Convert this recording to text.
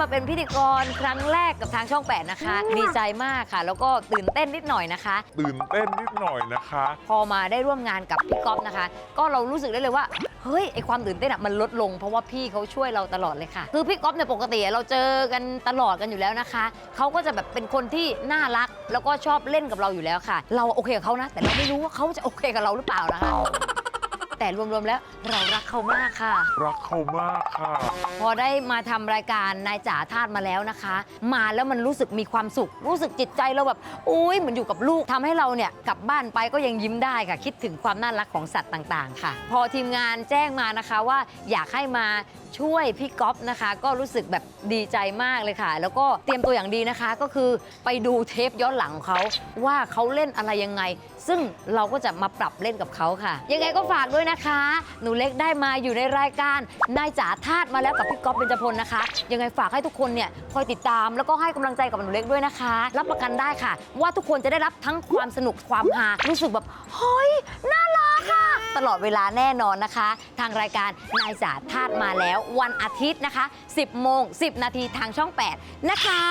มาเป็นพิธีกรครั้งแรกกับทางช่อง 8 นะคะ ดีใจมากค่ะ แล้วก็ตื่นเต้นนิดหน่อยนะคะ ตื่นเต้นนิดหน่อยนะคะ พอมาได้ร่วมงานกับพี่ก๊อฟนะคะ ก็เรารู้สึกได้เลยว่า เฮ้ยไอความตื่นเต้นอะมันลดลง เพราะว่าพี่เขาช่วยเราตลอดเลยค่ะ คือพี่ก๊อฟเนี่ยปกติเราเจอกันตลอดกันอยู่แล้วนะคะเขาก็จะแบบเป็นคนที่น่ารัก แล้วก็ชอบเล่นกับเราอยู่แล้วค่ะ เราโอเคกับเขานะ แต่เราไม่รู้ว่าเขาจะโอเคกับเราหรือเปล่านะคะ แต่รวมๆแล้วเรารักเขามากค่ะ รักเขามากค่ะ พอได้มาทำรายการนายจ๋าทาสมาแล้วนะคะ มาแล้วมันรู้สึกมีความสุข รู้สึกจิตใจเราแบบอุ้ยเหมือนอยู่กับลูกทำให้เราเนี่ยกลับบ้านไปก็ยังยิ้มได้ค่ะ คิดถึงความน่ารักของสัตว์ต่างๆ ค่ะ พอทีมงานแจ้งมานะคะว่าอยากให้มาช่วยพี่ก๊อฟนะคะ ก็รู้สึกแบบดีใจมากเลยค่ะ แล้วก็เตรียมตัวอย่างดีนะคะ ก็คือไปดูเทปย้อนหลังของเขาว่าเขาเล่นอะไรยังไง ซึ่งเราก็จะมาปรับเล่นกับเขาค่ะ ยังไงก็ฝากด้วยนะคะ หนูเล็กได้มาอยู่ในรายการนายจ๋าทาสมาแล้วกับพี่ก๊อฟเบญจพลนะคะ ยังไงฝากให้ทุกคนเนี่ยคอยติดตามแล้วก็ให้กำลังใจกับหนูเล็กด้วยนะคะ รับประกันได้ค่ะ ว่าทุกคนจะได้รับทั้งความสนุกความฮารู้สึกแบบเฮ้ยน่ารักค่ะ ตลอดเวลาแน่นอนนะคะ ทางรายการนายจ๋าทาสมาแล้ววันอาทิตย์นะคะ 10โมง10 นาทีทางช่อง 8 นะคะ